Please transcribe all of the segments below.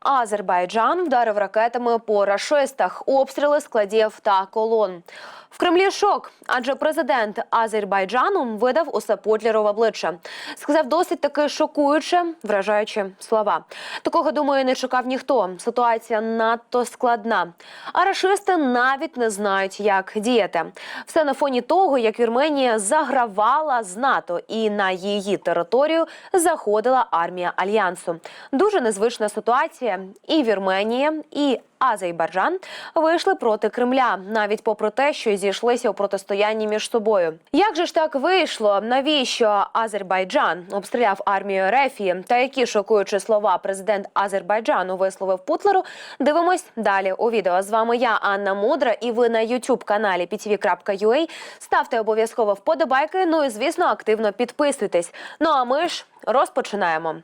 Азербайджан вдарив ракетами по рашистах, обстріли складів та колон. В Кремлі шок, адже президент Азербайджану видав усе Потлеру в обличчя. Сказав досить таки шокуюче, вражаючі слова. Такого думаю, не чекав ніхто. Ситуація надто складна. А рашисти навіть не знають, як діяти. Все на фоні того, як Вірменія загравала з НАТО і на її територію заходила армія альянсу. Дуже незвична ситуація. І Вірменія, і Азербайджан вийшли проти Кремля, навіть попри те, що зійшлися у протистоянні між собою. Як же ж так вийшло? Навіщо Азербайджан обстріляв армію Рефії? Та які шокуючі слова президент Азербайджану висловив Путлеру? Дивимось далі у відео. З вами я Анна Мудра, і ви на youtube каналі ptv.ua. Ставте обов'язково вподобайки. Ну і звісно, активно підписуйтесь. Ну а ми ж розпочинаємо.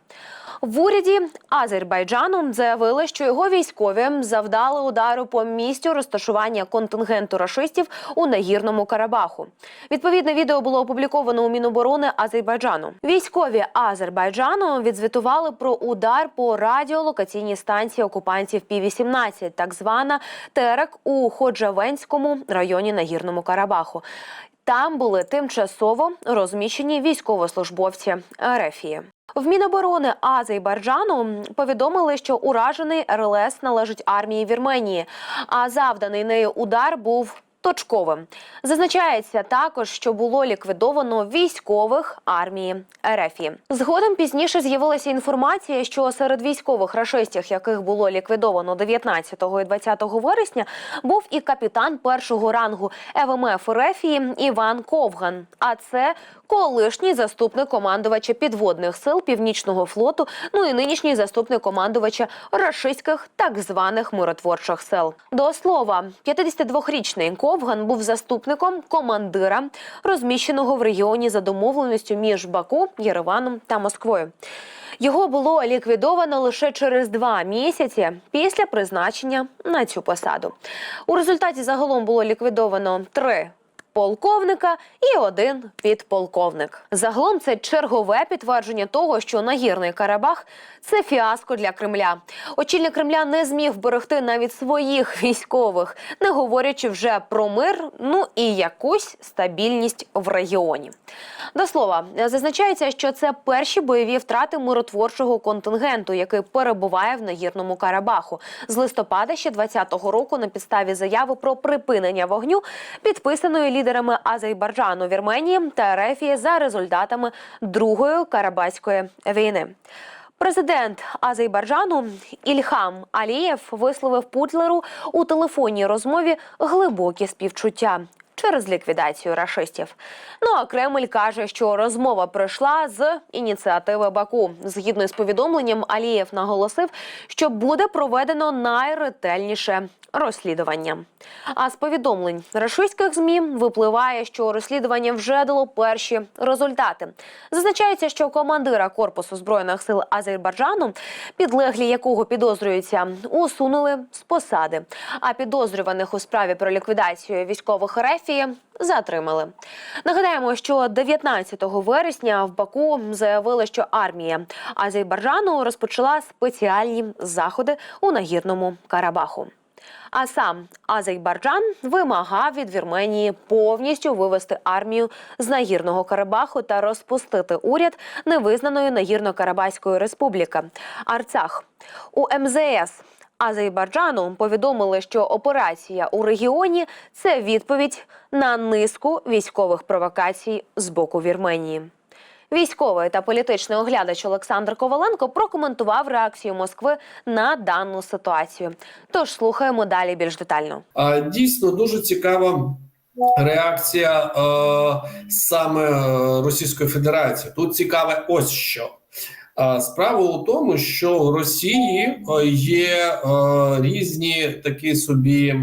В уряді Азербайджану заявили, що його військові завдали удару по місцю розташування контингенту рашистів у нагірному Карабаху. Відповідне відео було опубліковано у Міноборони Азербайджану. Військові Азербайджану відзвітували про удар по радіолокаційній станції окупантів Пі-18, так звана Терек у Ходжавенському районі Нагірному Карабаху. Там були тимчасово розміщені військовослужбовці Арефії В Міноборони Азербайджану повідомили, що уражений РЛС належить армії Вірменії, а завданий нею удар був. Точковим зазначається також, що було ліквідовано військових армії РФ. Згодом пізніше з'явилася інформація, що серед військових рашистів, яких було ліквідовано 19 і 20 вересня, був і капітан першого рангу ЕВМФ РФ Іван Ковган. А це колишній заступник командувача підводних сил Північного флоту, ну і нинішній заступник командувача рашистських так званих миротворчих сил. До слова, 52-річний Ковган був заступником командира, розміщеного в регіоні за домовленістю між Баку, Єреваном та Москвою. Його було ліквідовано лише через два місяці після призначення на цю посаду. У результаті загалом було ліквідовано три полковника і один підполковник. Загалом це чергове підтвердження того, що нагірний Карабах це фіаско для Кремля. Очільник Кремля не зміг берегти навіть своїх військових, не говорячи вже про мир, ну і якусь стабільність в регіоні. До слова, зазначається, що це перші бойові втрати миротворчого контингенту, який перебуває в нагірному Карабаху з листопада ще 20-го року на підставі заяви про припинення вогню, підписаної лідерами Азербайджану, Вірменії та Рефії за результатами Другої Карабаської війни. Президент Азербайджану Ільхам Алієв висловив Путлеру у телефонній розмові глибокі співчуття. Через ліквідацію рашистів. Ну а Кремль каже, що розмова пройшла з ініціативи Баку. Згідно з повідомленням, Алієв наголосив, що буде проведено найретельніше розслідування. А з повідомлень рашистських змі випливає, що розслідування вже дало перші результати. Зазначається, що командира корпусу збройних сил Азербайджану, підлеглі якого підозрюються, усунули з посади. А підозрюваних у справі про ліквідацію військових рефії затримали. Нагадаємо, що 19 вересня в Баку заявили, що армія Азербайджану розпочала спеціальні заходи у нагірному Карабаху. А сам Азербайджан вимагав від Вірменії повністю вивести армію з нагірного Карабаху та розпустити уряд невизнаної нагірно-карабахської республіки Арцах у МЗС. Азербайджану повідомили, що операція у регіоні це відповідь на низку військових провокацій з боку Вірменії. Військовий та політичний оглядач Олександр Коваленко прокоментував реакцію Москви на дану ситуацію. Тож слухаємо далі більш детально. А, Дійсно дуже цікава реакція е, саме е, Російської Федерації. Тут цікаве ось що. Справа у тому, що в Росії е, є е, різні такі собі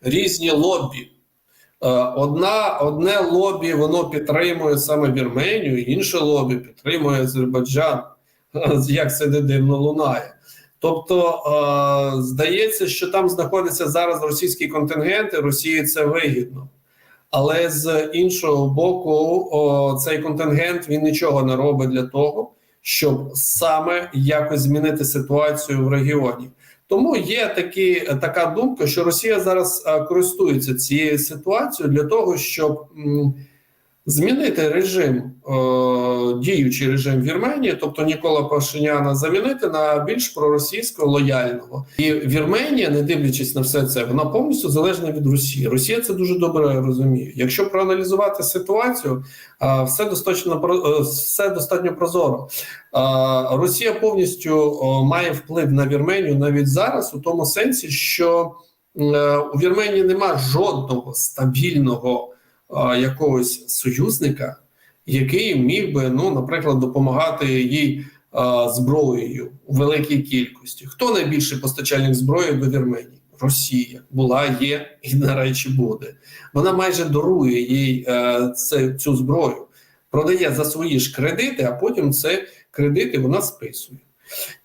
різні лобі. Е, Одна одне лобі воно підтримує саме Вірменію, інше лобі підтримує Азербайджан. Як це не дивно лунає. Тобто е, здається, що там знаходиться зараз російський контингент, і Росії це вигідно. Але з іншого боку, цей контингент він нічого не робить для того, щоб саме якось змінити ситуацію в регіоні. Тому є такі, така думка, що Росія зараз е, користується цією ситуацією для того, щоб змінити режим, е, діючий режим Вірменії, тобто Нікола Пашиняна замінити на більш проросійського лояльного. І Вірменія, не дивлячись на все це, вона повністю залежна від Росії. Росія це дуже добре розуміє. Якщо проаналізувати ситуацію, е, все достатньо е, все достатньо прозоро. Росія повністю має вплив на Вірменію навіть зараз, у тому сенсі, що у Вірменії нема жодного стабільного якогось союзника, який міг би, ну, наприклад, допомагати їй е, зброєю у великій кількості. Хто найбільший постачальник зброї до Вірменії? Росія була, є і на речі буде. Вона майже дарує їй е, це, цю зброю, продає за свої ж кредити, а потім це кредити вона списує.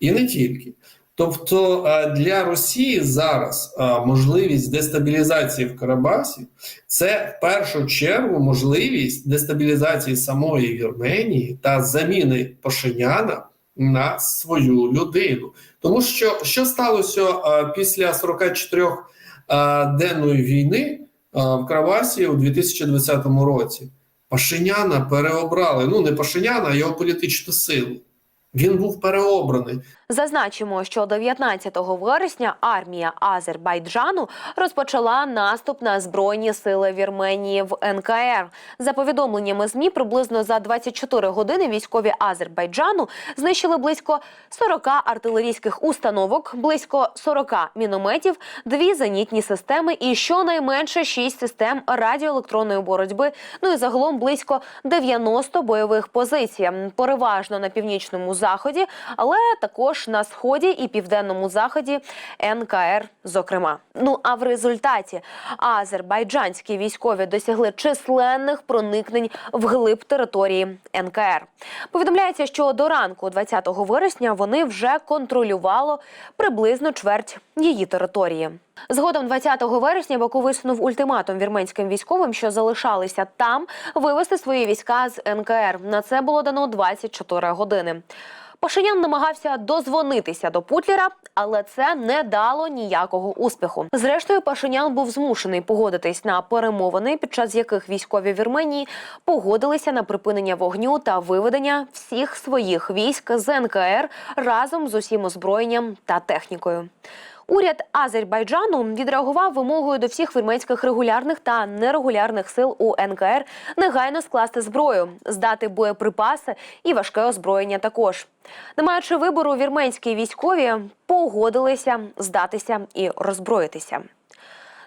І не тільки. Тобто е, для Росії зараз е, можливість дестабілізації в Карабасі це в першу чергу можливість дестабілізації самої Вірменії та заміни Пашиняна на свою людину. Тому що що сталося е, після 44 е, денної війни в Карабасі у 2020 році? Пашиняна переобрали. Ну не Пашиняна, а його політичну силу. Він був переобраний. Зазначимо, що 19 вересня армія Азербайджану розпочала наступ на збройні сили Вірменії в НКР. За повідомленнями змі, приблизно за 24 години військові Азербайджану знищили близько 40 артилерійських установок, близько 40 мінометів, дві зенітні системи і щонайменше 6 систем радіоелектронної боротьби. Ну і загалом близько 90 бойових позицій, переважно на північному заході, але також на сході і південному заході НКР, зокрема. Ну а в результаті азербайджанські військові досягли численних проникнень вглиб території НКР. Повідомляється, що до ранку 20 вересня вони вже контролювало приблизно чверть її території. Згодом 20 вересня Баку висунув ультиматум вірменським військовим, що залишалися там, вивести свої війська з НКР. На це було дано 24 години. Пашинян намагався дозвонитися до Путлера, але це не дало ніякого успіху. Зрештою, Пашинян був змушений погодитись на перемовини, під час яких військові Вірменії погодилися на припинення вогню та виведення всіх своїх військ з НКР разом з усім озброєнням та технікою. Уряд Азербайджану відреагував вимогою до всіх вірменських регулярних та нерегулярних сил у НКР негайно скласти зброю, здати боєприпаси і важке озброєння також. Не маючи вибору, вірменські військові погодилися здатися і роззброїтися.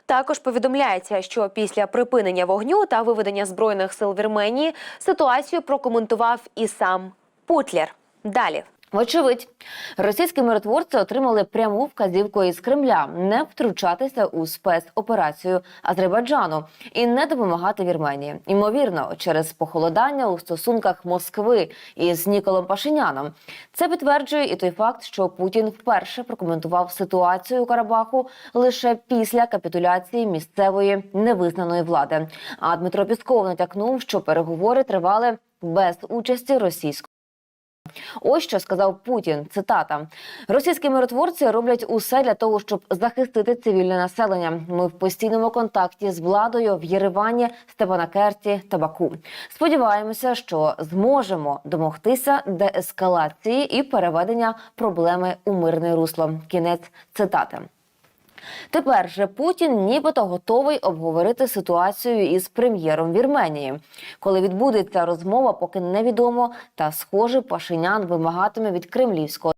Також повідомляється, що після припинення вогню та виведення збройних сил Вірменії ситуацію прокоментував і сам Путлер. Далі. Вочевидь, російські миротворці отримали пряму вказівку із Кремля не втручатися у спецоперацію Азербайджану і не допомагати Вірменії. Ймовірно, через похолодання у стосунках Москви із Ніколом Пашиняном. Це підтверджує і той факт, що Путін вперше прокоментував ситуацію у Карабаху лише після капітуляції місцевої невизнаної влади. А Дмитро Пісков натякнув, що переговори тривали без участі російського. Ось що сказав Путін. Цитата: Російські миротворці роблять усе для того, щоб захистити цивільне населення. Ми в постійному контакті з владою в Єревані, Степанакерті та Баку. Сподіваємося, що зможемо домогтися деескалації і переведення проблеми у мирне русло. Кінець цитати. Тепер же Путін нібито готовий обговорити ситуацію із прем'єром Вірменії. Коли відбудеться розмова, поки невідомо, та схоже, Пашинян вимагатиме від кремлівського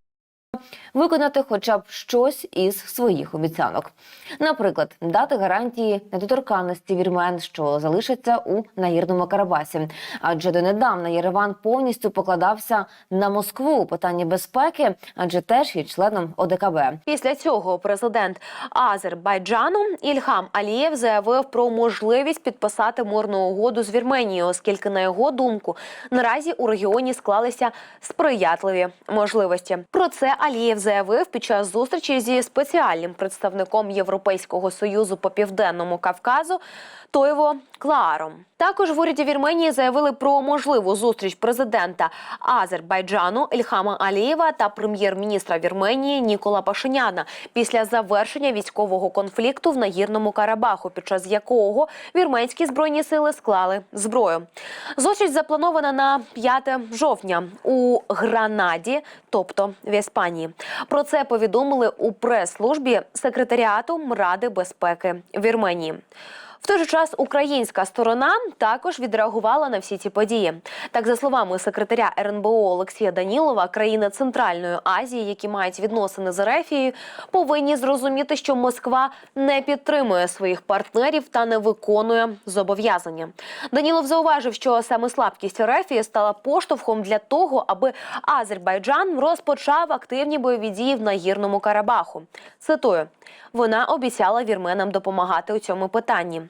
виконати хоча б щось із своїх обіцянок. Наприклад, дати гарантії недоторканності вірмен, що залишаться у нагірному Карабасі. Адже донедавна Єреван повністю покладався на Москву у питанні безпеки, адже теж є членом ОДКБ. Після цього президент Азербайджану Ільхам Алієв заявив про можливість підписати мирну угоду з Вірменією, оскільки, на його думку, наразі у регіоні склалися сприятливі можливості. Про це Алієв заявив під час зустрічі зі спеціальним представником Європейського союзу по південному Кавказу Тойво Клааром. Також в уряді Вірменії заявили про можливу зустріч президента Азербайджану Ільхама Алієва та прем'єр-міністра Вірменії Нікола Пашиняна після завершення військового конфлікту в Нагірному Карабаху, під час якого вірменські збройні сили склали зброю. Зустріч запланована на 5 жовтня у Гранаді, тобто в Іспанії. Про це повідомили у прес-службі секретаріату Ради безпеки Вірменії. В той же час українська сторона також відреагувала на всі ці події. Так, за словами секретаря РНБО Олексія Данілова, країни Центральної Азії, які мають відносини з Ерефією, повинні зрозуміти, що Москва не підтримує своїх партнерів та не виконує зобов'язання. Данілов зауважив, що саме слабкість Ерефії стала поштовхом для того, аби Азербайджан розпочав активні бойові дії в Нагірному Карабаху. Цитую: вона обіцяла вірменам допомагати у цьому питанні.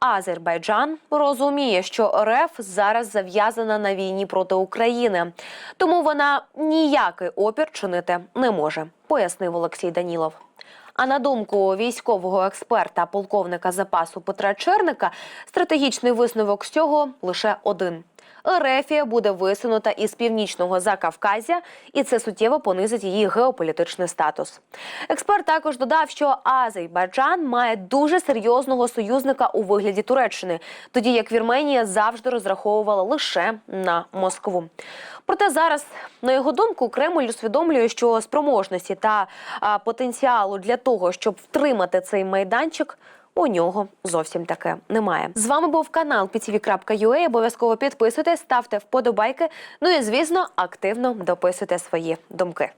Азербайджан розуміє, що РФ зараз зав'язана на війні проти України, тому вона ніякий опір чинити не може, пояснив Олексій Данілов. А на думку військового експерта, полковника запасу Петра Черника, стратегічний висновок з цього лише один. Ерефія буде висунута із північного Закавказя, і це суттєво понизить її геополітичний статус. Експерт також додав, що Азербайджан має дуже серйозного союзника у вигляді Туреччини, тоді як Вірменія завжди розраховувала лише на Москву. Проте зараз, на його думку, Кремль усвідомлює, що спроможності та потенціалу для того, щоб втримати цей майданчик. У нього зовсім таке немає. З вами був канал PTV.ua. Обов'язково підписуйтесь, ставте вподобайки. Ну і звісно, активно дописуйте свої думки.